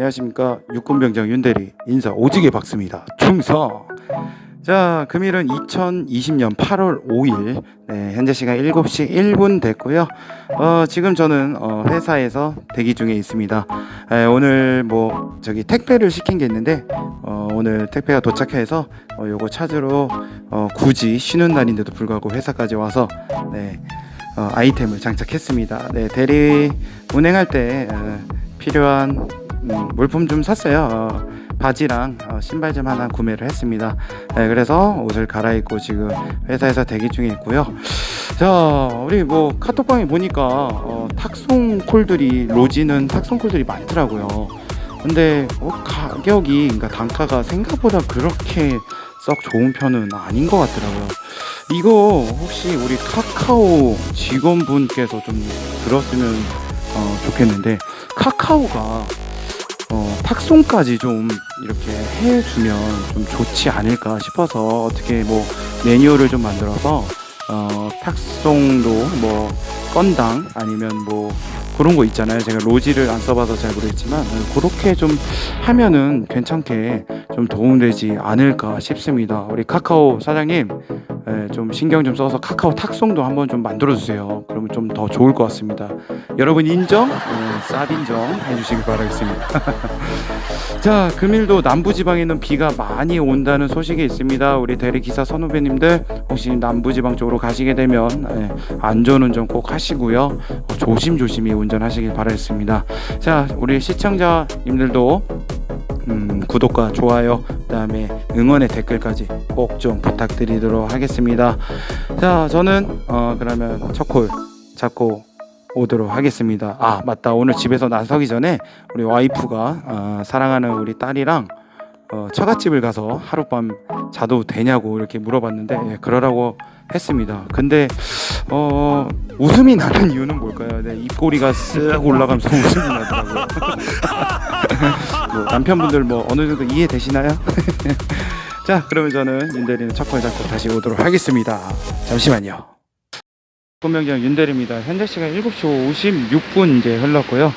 안녕하십니까. 육군병장 윤대리 인사 오지게 박습니다. 충성. 자 금일은 2020년 8월 5일. 네, 현재 시간 7시 1분 됐고요. 어, 지금 저는 어, 회사에서 대기 중에 있습니다. 에, 오늘 뭐 저기 택배를 시킨 게 있는데 어, 오늘 택배가 도착해서 어, 요거 찾으러 어, 굳이 쉬는 날인데도 불구하고 회사까지 와서 네, 어, 아이템을 장착했습니다. 네, 대리 운행할 때 어, 필요한 음, 물품 좀 샀어요. 어, 바지랑 어, 신발 좀 하나 구매를 했습니다. 네, 그래서 옷을 갈아입고 지금 회사에서 대기 중에 있고요. 자, 우리 뭐 카톡방에 보니까 어, 탁송 콜들이 로지는 탁송 콜들이 많더라고요. 근데 어, 가격이 그러니까 단가가 생각보다 그렇게 썩 좋은 편은 아닌 것 같더라고요. 이거 혹시 우리 카카오 직원분께서 좀 들었으면 어, 좋겠는데 카카오가 어, 탁송까지 좀 이렇게 해주면 좀 좋지 않을까 싶어서 어떻게 뭐 매뉴얼을 좀 만들어서 어, 탁송도 뭐 건당 아니면 뭐 그런 거 있잖아요. 제가 로지를 안 써봐서 잘 모르겠지만 어, 그렇게 좀 하면은 괜찮게 좀 도움되지 않을까 싶습니다. 우리 카카오 사장님 예, 좀 신경 좀 써서 카카오 탁송도 한번 좀 만들어 주세요. 그러면 좀 더 좋을 것 같습니다. 여러분 인정? 네, 쌉 인정 해주시기 바라겠습니다. 자, 금일도 남부지방에 는 비가 많이 온다는 소식이 있습니다. 우리 대리 기사 선후배님들 혹시 남부지방 쪽으로 가시게 되면 예, 안전운전 꼭 하시고요. 어, 조심조심히 운전하시길 바라겠습니다. 자, 우리 시청자님들도 음, 구독과 좋아요, 그다음에 응원의 댓글까지 꼭 좀 부탁드리도록 하겠습니다. 자, 저는 어, 그러면 첫 콜 잡고 오도록 하겠습니다. 아, 맞다. 오늘 집에서 나서기 전에 우리 와이프가 어, 사랑하는 우리 딸이랑 어, 처갓집을 가서 하룻밤 자도 되냐고 이렇게 물어봤는데 예, 그러라고 했습니다. 근데 어, 웃음이 나는 이유는 뭘까요? 네, 입꼬리가 쓱 올라가면서 웃음이 나더라고요. 뭐 남편분들 뭐 어느 정도 이해되시나요? 자, 그러면 저는 윤대리는 첫콜 잡고 다시 오도록 하겠습니다. 잠시만요. 군명장 윤대리입니다. 현재 시간 7시 56분 이제 흘렀고요.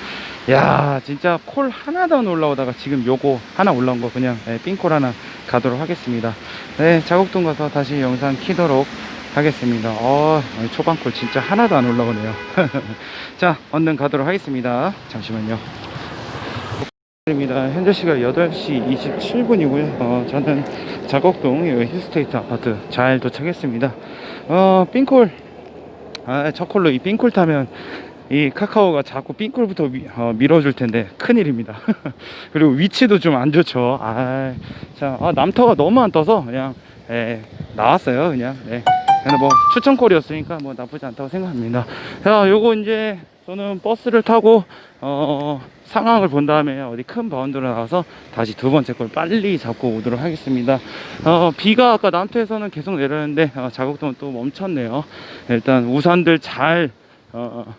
야, 진짜 콜 하나도 안 올라오다가 지금 요거 하나 올라온 거 그냥 네, 삥콜 하나 가도록 하겠습니다. 네, 자곡동 가서 다시 영상 키도록 하겠습니다. 어, 초반 콜 진짜 하나도 안 올라오네요. 자, 얼른 가도록 하겠습니다. 잠시만요. 입니다. 현재 시각 8시 27분이고요. 어, 저는 자곡동 이 힐스테이트 아파트 잘 도착했습니다. 어, 삥콜. 아, 첫 콜로 이 삥콜 타면 이 카카오가 자꾸 삥콜부터 미, 어, 밀어줄 텐데 큰일입니다. 그리고 위치도 좀 안 좋죠. 아, 자, 아, 남터가 너무 안 떠서 그냥 예, 나왔어요. 그냥. 예. 근데 뭐 추천콜이었으니까 뭐 나쁘지 않다고 생각합니다. 자, 요거 이제 저는 버스를 타고 어, 상황을 본 다음에 어디 큰 바운드로 나와서 다시 두 번째 걸 빨리 잡고 오도록 하겠습니다. 어, 비가 아까 남태에서는 계속 내렸는데 어, 자곡동은 또 멈췄네요. 일단 우산들 잘 어,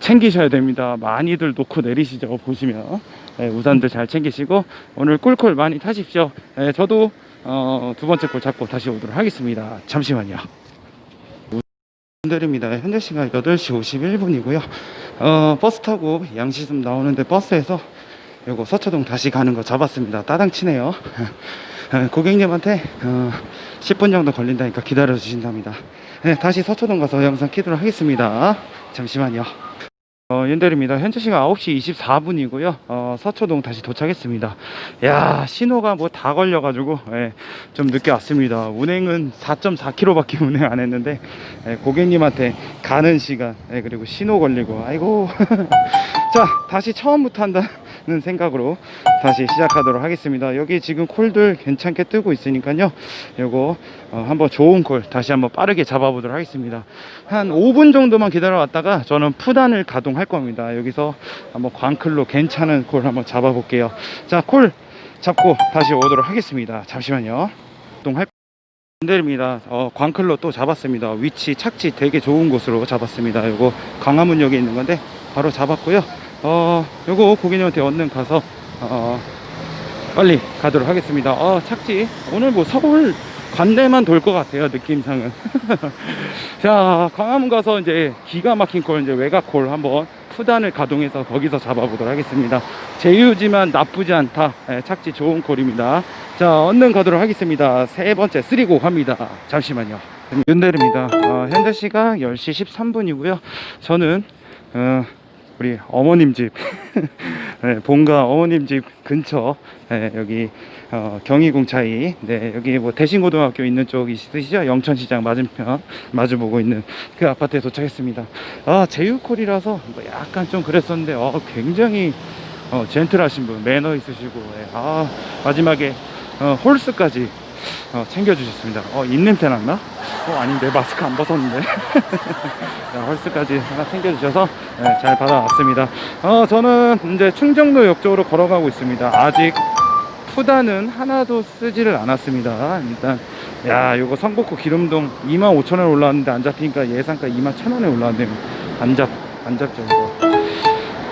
챙기셔야 됩니다. 많이들 놓고 내리시죠. 보시면 네, 우산들 잘 챙기시고 오늘 꿀꿀 많이 타십시오. 네, 저도 어, 두 번째 걸 잡고 다시 오도록 하겠습니다. 잠시만요. 분들입니다. 현재 시간 8시 51분이고요. 어, 버스 타고 양시점 나오는데 버스에서 요거 서초동 다시 가는 거 잡았습니다. 따당 치네요. 어, 고객님한테 어, 10분 정도 걸린다니까 기다려 주신답니다. 네, 다시 서초동 가서 영상 키도록 하겠습니다. 잠시만요. 어, 윤대리입니다. 현재 시간 9시 24분이고요. 어, 서초동 다시 도착했습니다. 야, 신호가 뭐 다 걸려가지고, 예, 좀 늦게 왔습니다. 운행은 4.4km밖에 운행 안 했는데, 예, 고객님한테 가는 시간, 예, 그리고 신호 걸리고, 아이고. 자, 다시 처음부터 한다는 생각으로 다시 시작하도록 하겠습니다. 여기 지금 콜들 괜찮게 뜨고 있으니까요. 요거, 어, 한번 좋은 콜 다시 한번 빠르게 잡아보도록 하겠습니다. 한 5분 정도만 기다려 왔다가 저는 푸단을 가동 할 겁니다. 여기서 한번 광클로 괜찮은 콜 한번 잡아볼게요. 자, 콜 잡고 다시 오도록 하겠습니다. 잠시만요. 동할 내립니다. 어, 광클로 또 잡았습니다. 위치 착지 되게 좋은 곳으로 잡았습니다. 요거 광화문역에 있는 건데 바로 잡았고요. 어, 요거 고객님한테 얼른 가서 어, 빨리 가도록 하겠습니다. 어, 착지 오늘 뭐 서울 관내만 돌 것 같아요. 느낌상은. 자, 광화문 가서 이제 기가 막힌 콜 이제 외곽 콜 한번 푸단을 가동해서 거기서 잡아보도록 하겠습니다. 제유지만 나쁘지 않다. 예, 착지 좋은 콜입니다. 자, 얼른 가도록 하겠습니다. 세 번째 쓰리고 갑니다. 잠시만요. 윤대리입니다. 어, 현재 시각 10시 13분이고요. 저는 어, 우리 어머님 집 네, 본가 어머님 집 근처 네, 여기 어, 경희궁차이 네, 여기 뭐 대신고등학교 있는 쪽 있으시죠? 영천시장 맞은편 마주 보고 있는 그 아파트에 도착했습니다. 아 제휴콜이라서 뭐 약간 좀 그랬었는데 어, 굉장히 어, 젠틀하신 분 매너 있으시고 예, 아 마지막에 어, 홀스까지 어, 챙겨주셨습니다. 어, 입냄새 났나? 어, 아닌데 마스크 안 벗었는데. 자, 홀스까지 하나 챙겨주셔서 네, 잘 받아왔습니다. 어, 저는 이제 충정로역 쪽으로 걸어가고 있습니다. 아직 푸다는 하나도 쓰지를 않았습니다. 일단 야 요거 성북구 기름동 25,000원 올라왔는데 안 잡히니까 예상가 21,000원에 올라왔네요. 안 잡, 안 잡죠 이거.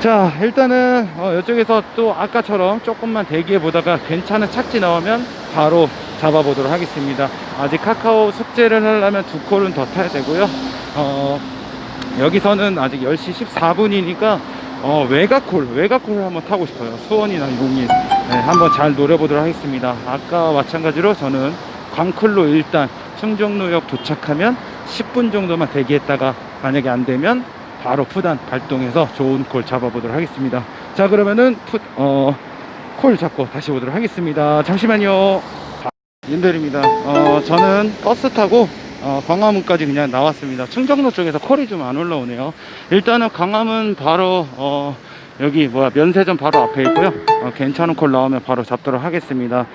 자 일단은 어, 이쪽에서 또 아까처럼 조금만 대기해 보다가 괜찮은 착지 나오면 바로 잡아보도록 하겠습니다. 아직 카카오 숙제를 하려면 두 콜은 더 타야 되고요. 어, 여기서는 아직 10시 14분이니까 어, 외곽콜, 외곽콜을 한번 타고 싶어요. 수원이나 용인. 네, 한번 잘 노려보도록 하겠습니다. 아까 마찬가지로 저는 광클로 일단 충정로역 도착하면 10분 정도만 대기했다가 만약에 안 되면 바로 푸단 발동해서 좋은 콜 잡아보도록 하겠습니다. 자, 그러면은 푸, 어, 콜 잡고 다시 오도록 하겠습니다. 잠시만요. 윤대리입니다. 어, 저는 버스 타고 어, 광화문까지 그냥 나왔습니다. 충정로 쪽에서 콜이 좀 안 올라오네요. 일단은 광화문 바로 어, 여기 뭐야 면세점 바로 앞에 있고요. 어, 괜찮은 콜 나오면 바로 잡도록 하겠습니다.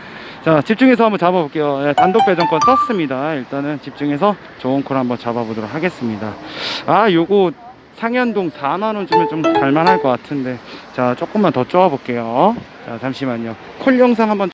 자 집중해서 한번 잡아볼게요. 예, 단독 배정권 썼습니다. 일단은 집중해서 좋은 콜 한번 잡아보도록 하겠습니다. 아 요거 상현동 4만원 주면 좀 갈만할 것 같은데 자 조금만 더 쪼아볼게요. 자 잠시만요. 콜 영상 한번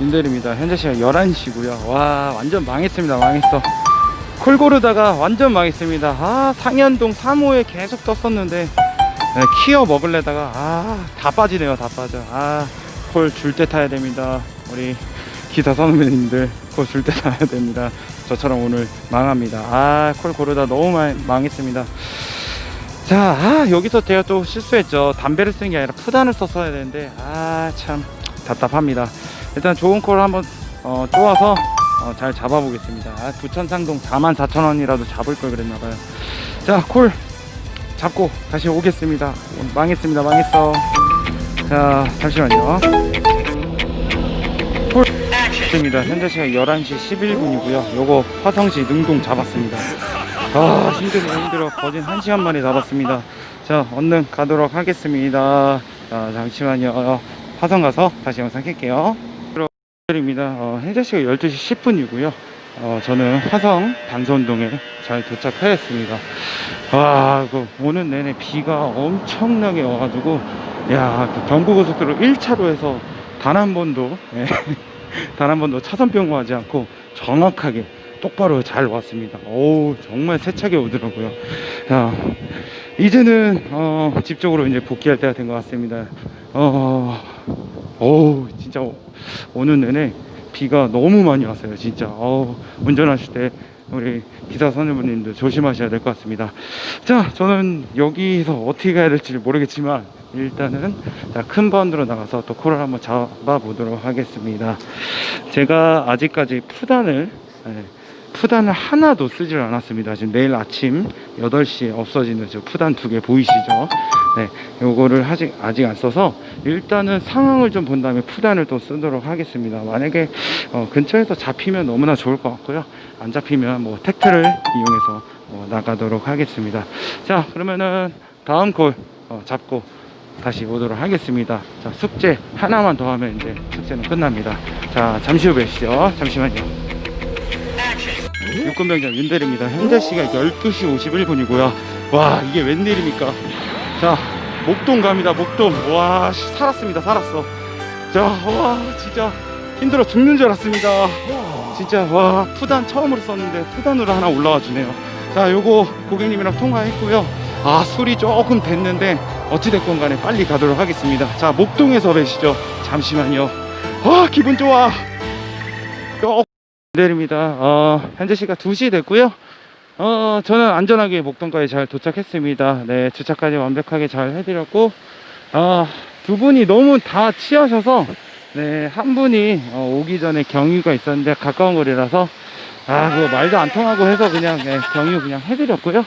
윤대리입니다. 현재 시간 11시고요. 와, 완전 망했습니다. 망했어. 콜 고르다가 완전 망했습니다. 아, 상현동 3호에 계속 떴었는데 네, 키어 먹을래다가 아, 다 빠지네요. 다 빠져. 아, 콜 줄 때 타야 됩니다. 우리 기사 선배님들 콜 줄 때 타야 됩니다. 저처럼 오늘 망합니다. 아, 콜 고르다 너무 망, 망했습니다. 자, 아, 여기서 제가 또 실수했죠. 담배를 쓴게 아니라 푸단을 썼어야 되는데, 아, 참 답답합니다. 일단 좋은 콜 한번 어, 쪼아서 어, 잘 잡아보겠습니다. 아, 부천상동 44,000원이라도 잡을 걸 그랬나봐요. 자, 콜 잡고 다시 오겠습니다. 망했습니다. 망했어. 자, 잠시만요. 콜 입니다. 현재 시간 11시 11분이고요. 요거 화성시 능동 잡았습니다. 아 힘들어 힘들어 거진 한 시간 만에 잡았습니다 자 얼른 가도록 하겠습니다 자 잠시만요 어, 화성 가서 다시 영상 켤게요 입니다 어, 현재 시간 12시 10분이고요 어, 저는 화성 반선동에 잘 도착하였습니다 와 그, 오는 내내 비가 엄청나게 와가지고 야 그 경부고속도로 1차로에서 단 한 번도 예, 단한 번도 차선 변경하지 않고 정확하게 똑바로 잘 왔습니다. 오 정말 세차게 오더라고요. 자 이제는 어, 집 쪽으로 이제 복귀할 때가 된 것 같습니다. 어, 오 진짜 오- 오는 내내 비가 너무 많이 왔어요. 진짜 어, 운전하실 때 우리 기사 선생님들 조심하셔야 될 것 같습니다. 자 저는 여기서 어떻게 가야 될지 모르겠지만 일단은 자, 큰 번으로 나가서 또 코를 한번 잡아 보도록 하겠습니다. 제가 아직까지 푸단을 예, 푸단을 하나도 쓰질 않았습니다. 지금 내일 아침 8시에 없어지는 저 푸단 두 개 보이시죠? 네, 요거를 아직, 아직 안 써서 일단은 상황을 좀 본 다음에 푸단을 또 쓰도록 하겠습니다. 만약에 어, 근처에서 잡히면 너무나 좋을 것 같고요. 안 잡히면 뭐 택트를 이용해서 어, 나가도록 하겠습니다. 자, 그러면은 다음 콜 어, 잡고 다시 오도록 하겠습니다. 자, 숙제 하나만 더 하면 이제 숙제는 끝납니다. 자, 잠시 후 뵙시죠. 잠시만요. 육군병장 윤대리입니다. 현재 시간 12시 51분이고요. 와, 이게 웬일입니까? 자, 목동 갑니다. 목동. 와, 씨, 살았습니다. 살았어. 자, 와, 진짜 힘들어 죽는 줄 알았습니다. 진짜, 와, 푸단 처음으로 썼는데 푸단으로 하나 올라와 주네요. 자, 요거 고객님이랑 통화했고요. 아, 술이 조금 됐는데 어찌됐건 간에 빨리 가도록 하겠습니다. 자, 목동에서 뵈시죠. 잠시만요. 와, 기분 좋아. 어, 내립니다. 어, 현재 시각 2시 됐고요. 어, 저는 안전하게 목동까지 잘 도착했습니다. 네, 주차까지 완벽하게 잘 해드렸고, 아, 두 분이 너무 다 취하셔서, 네, 한 분이 어, 오기 전에 경유가 있었는데 가까운 거리라서, 아, 그거 말도 안 통하고 해서 그냥 네, 경유 그냥 해드렸고요.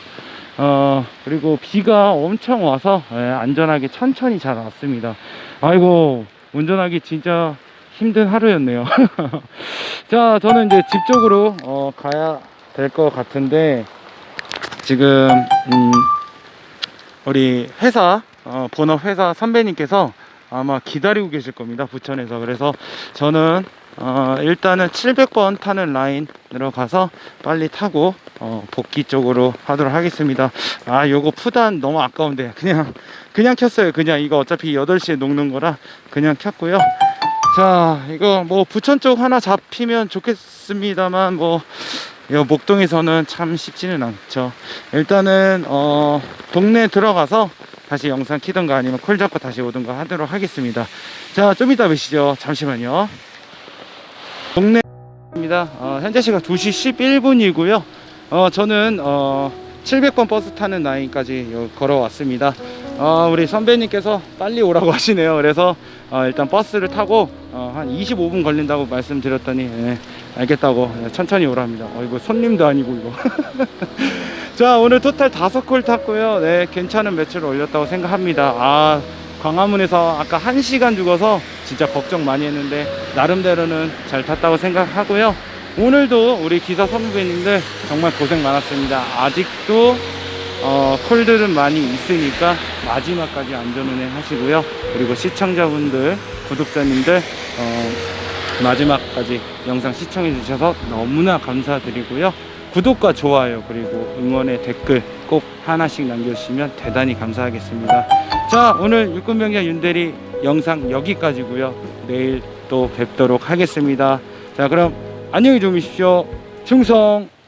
어, 그리고 비가 엄청 와서 예, 안전하게 천천히 잘 왔습니다. 아이고, 운전하기 진짜 힘든 하루였네요. 자, 저는 이제 집 쪽으로 어, 가야 될 것 같은데 지금 음, 우리 회사 어, 본업 회사 선배님께서 아마 기다리고 계실 겁니다. 부천에서. 그래서 저는 어, 일단은 700번 타는 라인으로 가서 빨리 타고 어, 복귀 쪽으로 하도록 하겠습니다. 아, 요거 푸단 너무 아까운데 그냥 그냥 켰어요. 그냥 이거 어차피 8시에 녹는 거라 그냥 켰고요. 자, 이거 뭐 부천 쪽 하나 잡히면 좋겠습니다만 뭐 이 목동에서는 참 쉽지는 않죠. 일단은 어 동네 들어가서 다시 영상 키던가 아니면 콜 잡고 다시 오던가 하도록 하겠습니다. 자, 좀 이따 뵈시죠. 잠시만요. 동네입니다. 어, 현재 시각 2시 11분이고요. 어, 저는 어 700번 버스 타는 라인까지 요- 걸어왔습니다. 어, 우리 선배님께서 빨리 오라고 하시네요. 그래서 어, 일단 버스를 타고 어, 한 25분 걸린다고 말씀드렸더니 예, 알겠다고 예, 천천히 오랍니다. 어, 이거 손님도 아니고 이거. 자 오늘 토탈 다섯 콜 탔고요. 네 괜찮은 매출을 올렸다고 생각합니다. 아 광화문에서 아까 한 시간 죽어서 진짜 걱정 많이 했는데 나름대로는 잘 탔다고 생각하고요. 오늘도 우리 기사 선배님들 정말 고생 많았습니다. 아직도 어, 콜들은 많이 있으니까 마지막까지 안전운행 하시고요. 그리고 시청자분들, 구독자님들 어, 마지막까지 영상 시청해 주셔서 너무나 감사드리고요. 구독과 좋아요 그리고 응원의 댓글 꼭 하나씩 남겨주시면 대단히 감사하겠습니다. 자 오늘 육군병장 윤대리 영상 여기까지고요. 내일 또 뵙도록 하겠습니다. 자, 그럼 안녕히 주무십시오. 충성!